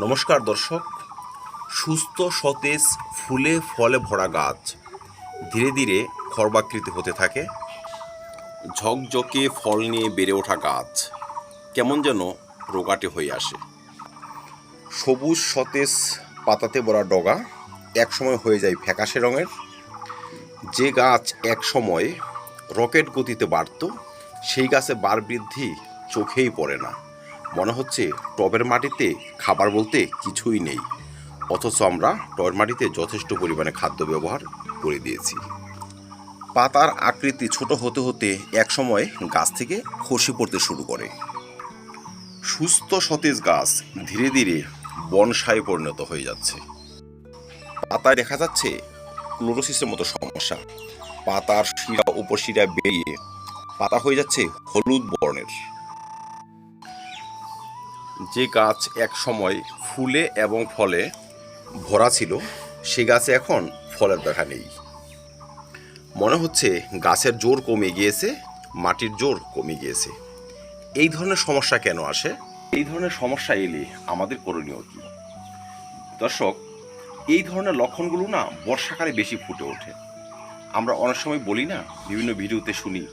নমস্কার দর্শক। সুস্থ, সতেজ, ফুলে, ফলে ভরা গাছ ধীরে ধীরে খর্বাকৃতি হতে থাকে। ঝকঝকে ফল নিয়ে বেড়ে ওঠা গাছ কেমন যেন রোগাটে হয়ে আসে। সবুজ, সতেজ, পাতাতে ভরা ডগা একসময় হয়ে যায় ফ্যাকাশে রঙের। যে গাছ এক সময় রকেট গতিতে বাড়ত, সেই গাছে বার বৃদ্ধি চোখেই পড়ে না। মনে হচ্ছে টবের মাটিতে খাবার বলতে কিছুই নেই। অথচ আমরা টবের মাটিতে যথেষ্ট পরিমাণে খাদ্য ব্যবহার করে দিয়েছি। পাতার আকৃতি ছোট হতে হতে একসময় গাছ থেকে খসে পড়তে শুরু করে। সুস্থ সতেজ গাছ ধীরে ধীরে বনসায় পরিণত হয়ে যাচ্ছে। পাতায় দেখা যাচ্ছে ক্লোরোসিসের মতো সমস্যা। পাতার শিরা উপশিরা বেরিয়ে পাতা হয়ে যাচ্ছে হলুদ বর্ণের। যে গাছ এক সময় ফুলে এবং ফলে ভরা ছিল, সে গাছে এখন ফলের দেখা নেই। মনে হচ্ছে গাছের জোর কমে গিয়েছে, মাটির জোর কমে গিয়েছে। এই ধরনের সমস্যা কেন আসে? এই ধরনের সমস্যা এলে আমাদের করণীয় কি? দর্শক, এই ধরনের লক্ষণগুলো না বর্ষাকালে বেশি ফুটে ওঠে। আমরা অনেক সময় বলি না, বিভিন্ন ভিডিওতে শুনি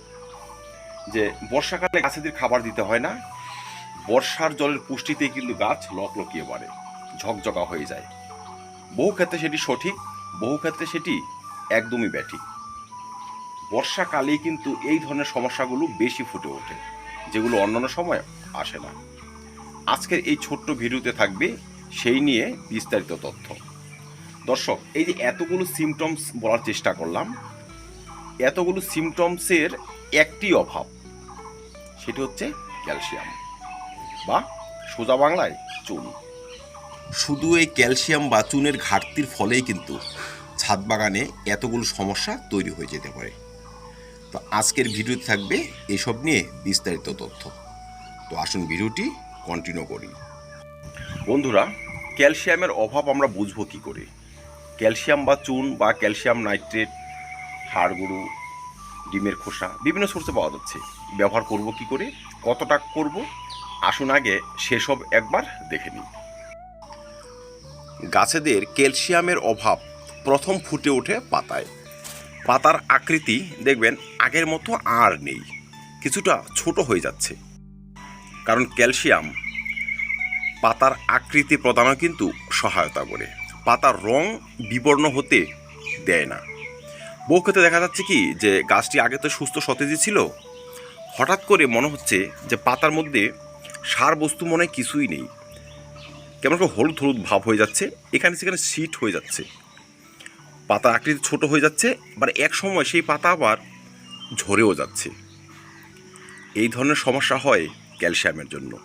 যে বর্ষাকালে গাছেদের খাবার দিতে হয় না বর্ষার জলের পুষ্টিতে কিন্তু গাছ লকলকিয়ে বাড়ে ঝকঝকা হয়ে যায়। বহু ক্ষেত্রে সেটি সঠিক, বহু ক্ষেত্রে সেটি একদমই ব্যাঠিক। বর্ষাকালেই কিন্তু এই ধরনের সমস্যাগুলো বেশি ফুটে ওঠে, যেগুলো অন্যান্য সময় আসে না। আজকের এই ছোট্ট ভিডিওতে থাকবে সেই নিয়ে বিস্তারিত তথ্য। দর্শক, এই যে এতগুলো সিমটমস বলার চেষ্টা করলাম, এতগুলো সিমটমসের একটি অভাব, সেটি হচ্ছে ক্যালসিয়াম। বা সোজা বাংলায় চুন। শুধু এই ক্যালসিয়াম বা চুনের ঘাটতির ফলেই কিন্তু ছাদ বাগানে এতগুলো সমস্যা তৈরি হয়ে যেতে পারে। তো আজকের ভিডিওতে থাকবে এসব নিয়ে বিস্তারিত তথ্য। তো আসুন ভিডিওটি কন্টিনিউ করি। বন্ধুরা ক্যালসিয়ামের অভাব আমরা বুঝব কি করে? ক্যালসিয়াম বা চুন বা ক্যালসিয়াম নাইট্রেট হাড়গুঁড়ো ডিমের খোসা বিভিন্ন সোর্সে পাওয়া যাচ্ছে। ব্যবহার করব কি করে? কতটা করব? আসুন আগে সেসব একবার দেখে নিই। গাছেদের ক্যালসিয়ামের অভাব প্রথম ফুটে ওঠে পাতায়। পাতার আকৃতি দেখবেন আগের মতো আর নেই, কিছুটা ছোট হয়ে যাচ্ছে। কারণ ক্যালসিয়াম পাতার আকৃতি প্রদানও কিন্তু সহায়তা করে। পাতার রং বিবর্ণ হতে দেয় না। বহু ক্ষেত্রে দেখা যাচ্ছে কি যে গাছটি আগে তো সুস্থ সতেজই ছিল, হঠাৎ করে মনে হচ্ছে যে পাতার মধ্যে সার বস্তু মনে কিছুই নেই। কেমন একটা হলুদ হলুদ ভাব হয়ে যাচ্ছে, এখানে সেখানে সিট হয়ে যাচ্ছে। পাতা আকৃতি ছোট হয়ে যাচ্ছে, আবার এক সময় সেই পাতা আবার ঝরেও যাচ্ছে। এই ধরনের সমস্যা হয় ক্যালসিয়ামের জন্য।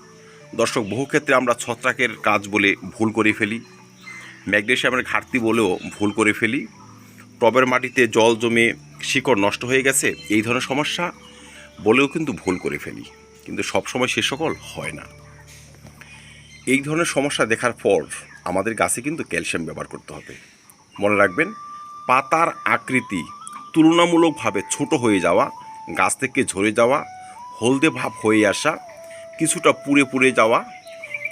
দর্শক, বহু ক্ষেত্রে আমরা ছত্রাকের কাজ বলে ভুল করে ফেলি, ম্যাগনেশিয়ামের ঘাটতি বলেও ভুল করে ফেলি, টবের মাটিতে জল জমে শিকড় নষ্ট হয়ে গেছে, এই ধরনের সমস্যা বলেও কিন্তু ভুল করে ফেলি। কিন্তু সবসময় সে সকল হয় না। এই ধরনের সমস্যা দেখার পর আমাদের গাছে কিন্তু ক্যালসিয়াম ব্যবহার করতে হবে। মনে রাখবেন, পাতার আকৃতি তুলনামূলকভাবে ছোট হয়ে যাওয়া, গাছ থেকে ঝরে যাওয়া, হলদে ভাব হয়ে আসা, কিছুটা পুড়ে পুড়ে যাওয়া,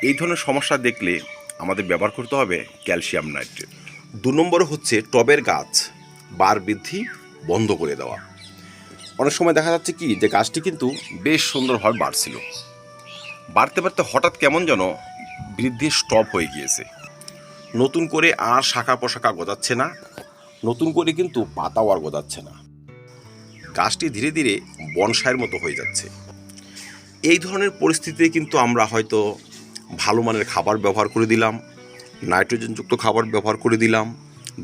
এই ধরনের সমস্যা দেখলে আমাদের ব্যবহার করতে হবে ক্যালসিয়াম নাইট্রেট। দু নম্বরে হচ্ছে টবের গাছ বার বৃদ্ধি বন্ধ করে দেওয়া। অনেক সময় দেখা যাচ্ছে কি যে গাছটি কিন্তু বেশ সুন্দরভাবে বাড়ছিল বাড়তে বাড়তে হঠাৎ কেমন যেন বৃদ্ধি স্টপ হয়ে গিয়েছে। নতুন করে আর শাখা পোশাখা গজাচ্ছে না, নতুন করে কিন্তু পাতাও আর গজাচ্ছে না। গাছটি ধীরে ধীরে বনসায়ের মতো হয়ে যাচ্ছে। এই ধরনের পরিস্থিতিতে কিন্তু আমরা হয়তো ভালো মানের খাবার ব্যবহার করে দিলাম, নাইট্রোজেনযুক্ত খাবার ব্যবহার করে দিলাম,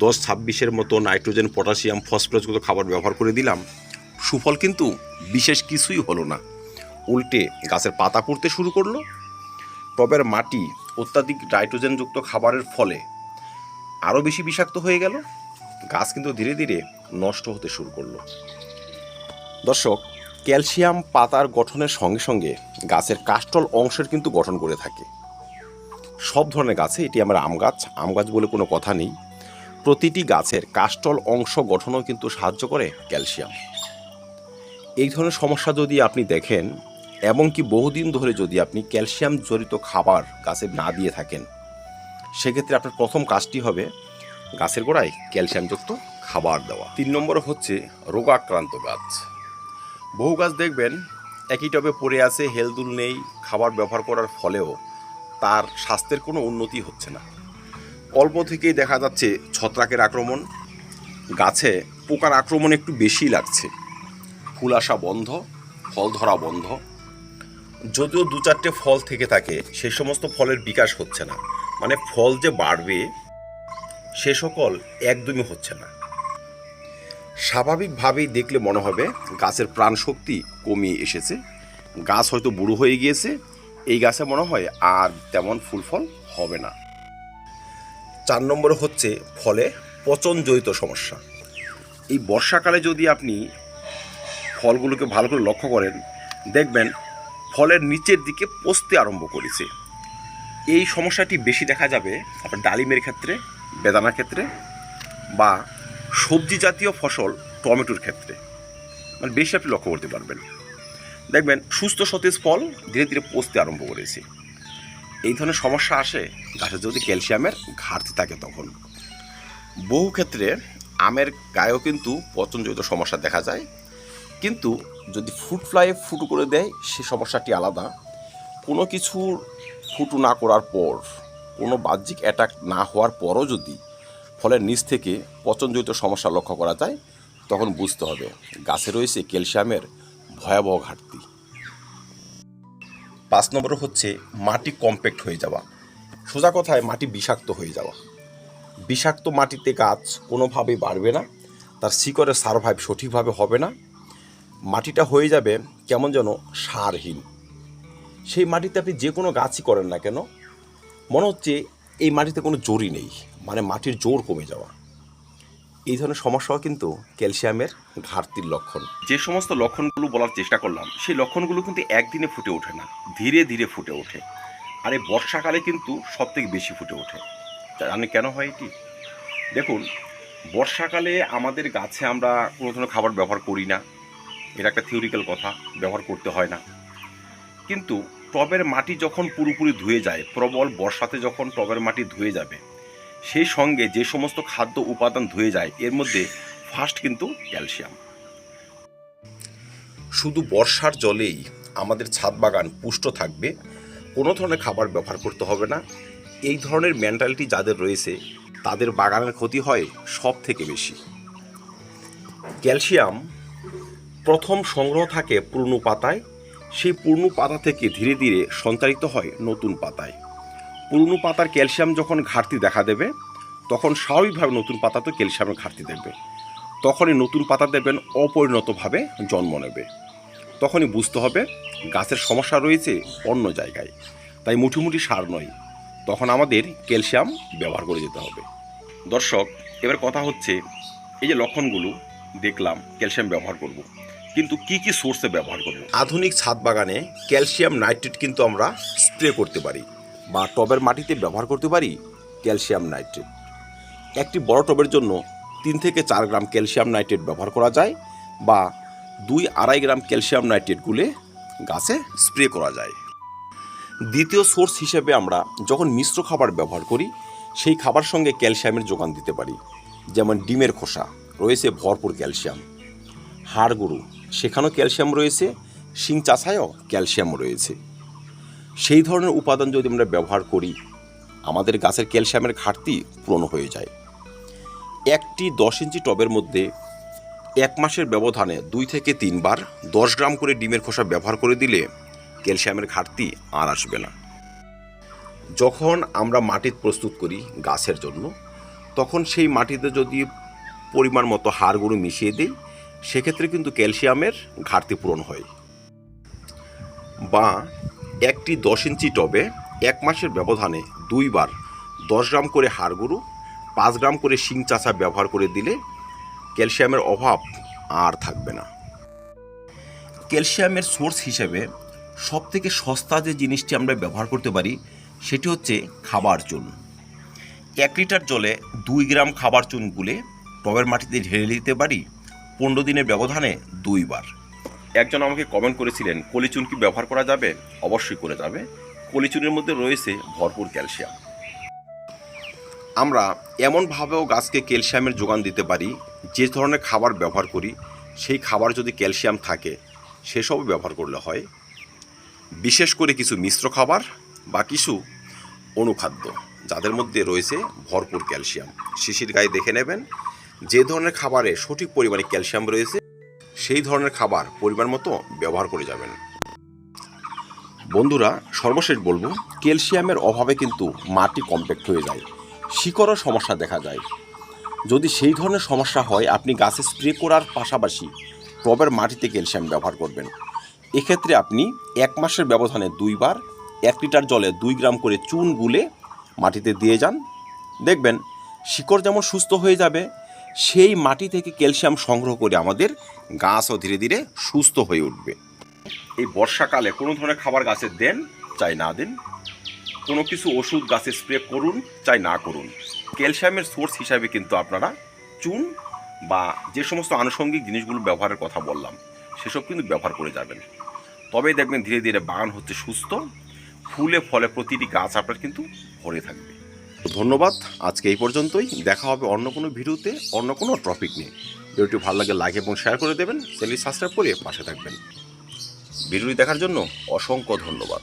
দশ ছাব্বিশের মতো নাইট্রোজেন, পটাশিয়াম, ফসফরাসযুক্ত খাবার ব্যবহার করে দিলাম। সুফল কিন্তু বিশেষ কিছুই হলো না। উল্টে গাছের পাতা পড়তে শুরু করল। টবের মাটি অত্যাধিক নাইট্রোজেনযুক্ত খাবারের ফলে আরও বেশি বিষাক্ত হয়ে গেল। গাছ কিন্তু ধীরে ধীরে নষ্ট হতে শুরু করল। দর্শক, ক্যালসিয়াম পাতার গঠনের সঙ্গে সঙ্গে গাছের কাস্টল অংশের কিন্তু গঠন করে থাকে। সব ধরনের গাছে এটি আমার আম গাছ আম গাছ বলে কোনো কথা নেই। প্রতিটি গাছের কাস্টল অংশ গঠনও কিন্তু সাহায্য করে ক্যালসিয়াম। এই ধরনের সমস্যা যদি আপনি দেখেন এবং কি বহুদিন ধরে যদি আপনি ক্যালসিয়াম জড়িত খাবার গাছে না দিয়ে থাকেন, সেক্ষেত্রে আপনার প্রথম কাজটি হবে গাছের গোড়ায় ক্যালসিয়ামযুক্ত খাবার দেওয়া। তিন নম্বর হচ্ছে রোগাক্রান্ত গাছ। বহু গাছ দেখবেন, একই টবে পড়ে আছে, হেলদুল নেই, খাবার ব্যবহার করার ফলেও তার স্বাস্থ্যের কোনো উন্নতি হচ্ছে না। অল্প থেকেই দেখা যাচ্ছে ছত্রাকের আক্রমণ। গাছে পোকার আক্রমণ একটু বেশি লাগছে। ফুল আসা বন্ধ, ফল ধরা বন্ধ। যদিও দু চারটে ফল থেকে থাকে, সে সমস্ত ফলের বিকাশ হচ্ছে না। মানে ফল যে বাড়বে, সে সকল একদমই হচ্ছে না। স্বাভাবিকভাবেই দেখলে মনে হবে গাছের প্রাণ শক্তি কমিয়ে এসেছে। গাছ হয়তো বুড়ো হয়ে গিয়েছে, এই গাছে মনে হয় আর তেমন ফুল ফল হবে না। চার নম্বর হচ্ছে ফলে পচনজনিত সমস্যা। এই বর্ষাকালে যদি আপনি ফলগুলোকে ভালো করে লক্ষ্য করেন, দেখবেন ফলের নিচের দিকে পচতে আরম্ভ করেছে। এই সমস্যাটি বেশি দেখা যাবে আপনার ডালিমের ক্ষেত্রে, বেদানার ক্ষেত্রে বা সবজি জাতীয় ফসল টমেটোর ক্ষেত্রে। মানে বেশি আপনি লক্ষ্য করতে পারবেন। দেখবেন সুস্থ সতেজ ফল ধীরে ধীরে পচতে আরম্ভ করেছে। এই ধরনের সমস্যা আসে গাছে যদি ক্যালসিয়ামের ঘাটতি থাকে তখন। বহু ক্ষেত্রে আমের গায়েও কিন্তু পচনজনিত সমস্যা দেখা যায়। কিন্তু যদি ফুড ফ্লাই ফুটো করে দেয়, সে সমস্যাটি আলাদা। কোনো কিছুর ফুটো না করার পর, কোনো বাহ্যিক অ্যাটাক না হওয়ার পরও যদি ফলের নিচ থেকে পচনজনিত সমস্যা লক্ষ্য করা যায়, তখন বুঝতে হবে গাছে রয়েছে ক্যালসিয়ামের ভয়াবহ ঘাটতি। পাঁচ নম্বর হচ্ছে মাটি কম্প্যাক্ট হয়ে যাওয়া। সোজা কথায় মাটি বিষাক্ত হয়ে যাওয়া। বিষাক্ত মাটিতে গাছ কোনোভাবেই বাড়বে না, তার শিকড়ের সারভাইভ সঠিকভাবে হবে না। মাটিটা হয়ে যাবে কেমন যেন সারহীন। সেই মাটিতে আপনি যে কোনো গাছই করেন না কেন, মনে হচ্ছে এই মাটিতে কোনো জোরই নেই মানে মাটির জোর কমে যাওয়া। এই ধরনের সমস্যাও কিন্তু ক্যালসিয়ামের ঘাটতির লক্ষণ। যে সমস্ত লক্ষণগুলো বলার চেষ্টা করলাম, সেই লক্ষণগুলো কিন্তু একদিনে ফুটে ওঠে না, ধীরে ধীরে ফুটে ওঠে। আর এই বর্ষাকালে কিন্তু সব থেকে বেশি ফুটে ওঠে। জানি কেন হয় এটি? দেখুন, বর্ষাকালে আমাদের গাছে আমরা কোনো ধরনের খাবার ব্যবহার করি না। এটা একটা থিওরিক্যাল কথা, ব্যবহার করতে হয় না। কিন্তু টবের মাটি যখন পুরোপুরি ধুয়ে যায়, প্রবল বর্ষাতে যখন টবের মাটি ধুয়ে যাবে, সেই সঙ্গে যে সমস্ত খাদ্য উপাদান ধুয়ে যায়, এর মধ্যে ফার্স্ট কিন্তু ক্যালসিয়াম শুধু বর্ষার জলেই আমাদের ছাদ বাগান পুষ্ট থাকবে, কোনো ধরনের খাবার ব্যবহার করতে হবে না। এই ধরনের মেন্টালিটি যাদের রয়েছে, তাদের বাগানের ক্ষতি হয় সব থেকে বেশি। ক্যালসিয়াম প্রথম সংগ্রহ থাকে পুরনো পাতায়, সেই পুরনো পাতা থেকে ধীরে ধীরে সঞ্চারিত হয় নতুন পাতায়। পুরনো পাতার ক্যালসিয়াম যখন ঘাটতি দেখা দেবে, তখন স্বাভাবিকভাবে নতুন পাতাতেও ক্যালসিয়ামের ঘাটতি দেবে। তখনই নতুন পাতা দেবেন অপরিণতভাবে জন্ম নেবে। তখনই বুঝতে হবে গাছের সমস্যা রয়েছে অন্য জায়গায়, তাই মুঠি সার নয়। তখন আমাদের ক্যালসিয়াম ব্যবহার করে যেতে হবে। দর্শক, এবার কথা হচ্ছে এই যে লক্ষণগুলো, দেখলাম ক্যালসিয়াম ব্যবহার করব। কিন্তু কি কি সোর্সে ব্যবহার করব? আধুনিক ছাদ বাগানে ক্যালসিয়াম নাইট্রেট কিন্তু আমরা স্প্রে করতে পারি বা টবের মাটিতে ব্যবহার করতে পারি ক্যালসিয়াম নাইট্রেট। একটি বড় টবের জন্য তিন থেকে চার গ্রাম ক্যালসিয়াম নাইট্রেট ব্যবহার করা যায় বা দুই আড়াই গ্রাম ক্যালসিয়াম নাইট্রেট গুলে গাছে স্প্রে করা যায়। দ্বিতীয় সোর্স হিসেবে আমরা যখন মিশ্র খাবার ব্যবহার করি, সেই খাবার সঙ্গে ক্যালসিয়ামের যোগান দিতে পারি, যেমন ডিমের খোসা, রয়েছে ভরপুর ক্যালসিয়াম, হাড় গরু সেখানেও ক্যালসিয়াম রয়েছে, শিং চাষায়ও ক্যালসিয়াম রয়েছে। সেই ধরনের উপাদান যদি আমরা ব্যবহার করি, আমাদের গাছের ক্যালসিয়ামের ঘাটতি পূরণ হয়ে যায়। একটি দশ ইঞ্চি টবের মধ্যে এক মাসের ব্যবধানে দুই থেকে তিনবার দশ গ্রাম করে ডিমের খোসা ব্যবহার করে দিলে ক্যালসিয়ামের ঘাটতি আর আসবে না। যখন আমরা মাটি প্রস্তুত করি গাছের জন্য, তখন সেই মাটিতে যদি পরিমাণ মতো হাড় গরু মিশিয়ে দিই সেক্ষেত্রে কিন্তু ক্যালসিয়ামের ঘাটতি পূরণ হয়। বা একটি দশ ইঞ্চি টবে এক মাসের ব্যবধানে দুইবার দশ গ্রাম করে হাড় গরু পাঁচ গ্রাম করে শিং চাষা ব্যবহার করে দিলে ক্যালসিয়ামের অভাব আর থাকবে না। ক্যালসিয়ামের সোর্স হিসেবে সব থেকে সস্তা যে জিনিসটি আমরা ব্যবহার করতে পারি, সেটি হচ্ছে খাবার চুন। এক লিটার জলে দুই গ্রাম খাবার চুন গুলে টবের মাটিতে ঢেলে দিতে পারি পনেরো দিনের ব্যবধানে দুইবার। একজন আমাকে কমেন্ট করেছিলেন, কলিচুন কি ব্যবহার করা যাবে? অবশ্যই করে যাবে। কলিচুনের মধ্যে রয়েছে ভরপুর ক্যালসিয়াম। আমরা এমনভাবেও গাছকে ক্যালসিয়ামের যোগান দিতে পারি, যে ধরনের খাবার ব্যবহার করি, সেই খাবার যদি ক্যালসিয়াম থাকে সেসব ব্যবহার করলে হয়। বিশেষ করে কিছু মিশ্র খাবার বা কিছু অনুখাদ্য, যাদের মধ্যে রয়েছে ভরপুর ক্যালসিয়াম। শিশির গায়ে দেখে নেবেন। যে ধরনের খাবারে সঠিক পরিমাণে ক্যালসিয়াম রয়েছে, সেই ধরনের খাবার পরিমাণ মতো ব্যবহার করে যাবেন। বন্ধুরা, সর্বশেষ বলব, ক্যালসিয়ামের অভাবে কিন্তু মাটি কমপ্যাক্ট হয়ে যায়, শিকড়ও সমস্যা দেখা যায়। যদি সেই ধরনের সমস্যা হয়, আপনি গাছে স্প্রে করার পাশাপাশি টবের মাটিতে ক্যালসিয়াম ব্যবহার করবেন। এক্ষেত্রে আপনি এক মাসের ব্যবধানে দুইবার এক লিটার জলে দুই গ্রাম করে চুন গুলে মাটিতে দিয়ে যান। দেখবেন, শিকড় যেমন সুস্থ হয়ে যাবে সেই মাটি থেকে ক্যালসিয়াম সংগ্রহ করে আমাদের গাছও ধীরে ধীরে সুস্থ হয়ে উঠবে। এই বর্ষাকালে কোনো ধরনের খাবার গাছে দেন, চাই না দিন। কোনো কিছু ওষুধ গাছে স্প্রে করুন, চাই না করুন। ক্যালসিয়ামের সোর্স হিসাবে কিন্তু আপনারা চুন বা যে সমস্ত আনুষঙ্গিক জিনিসগুলো ব্যবহারের কথা বললাম, সেসব কিন্তু ব্যবহার করে যাবেন। তবেই দেখবেন ধীরে ধীরে বাগান হচ্ছে সুস্থ, ফুলে ফলে প্রতিটি গাছ আপনার কিন্তু ভরে থাকবে। ধন্যবাদ। আজকে এই পর্যন্তই। দেখা হবে অন্য কোনো ভিডিওতে, অন্য কোনো টপিক নিয়ে। ভিডিওটি ভালো লাগে লাইক এবং শেয়ার করে দেবেন। চ্যানেলটি সাবস্ক্রাইব করে পাশে থাকবেন। ভিডিওটি দেখার জন্য অসংখ্য ধন্যবাদ।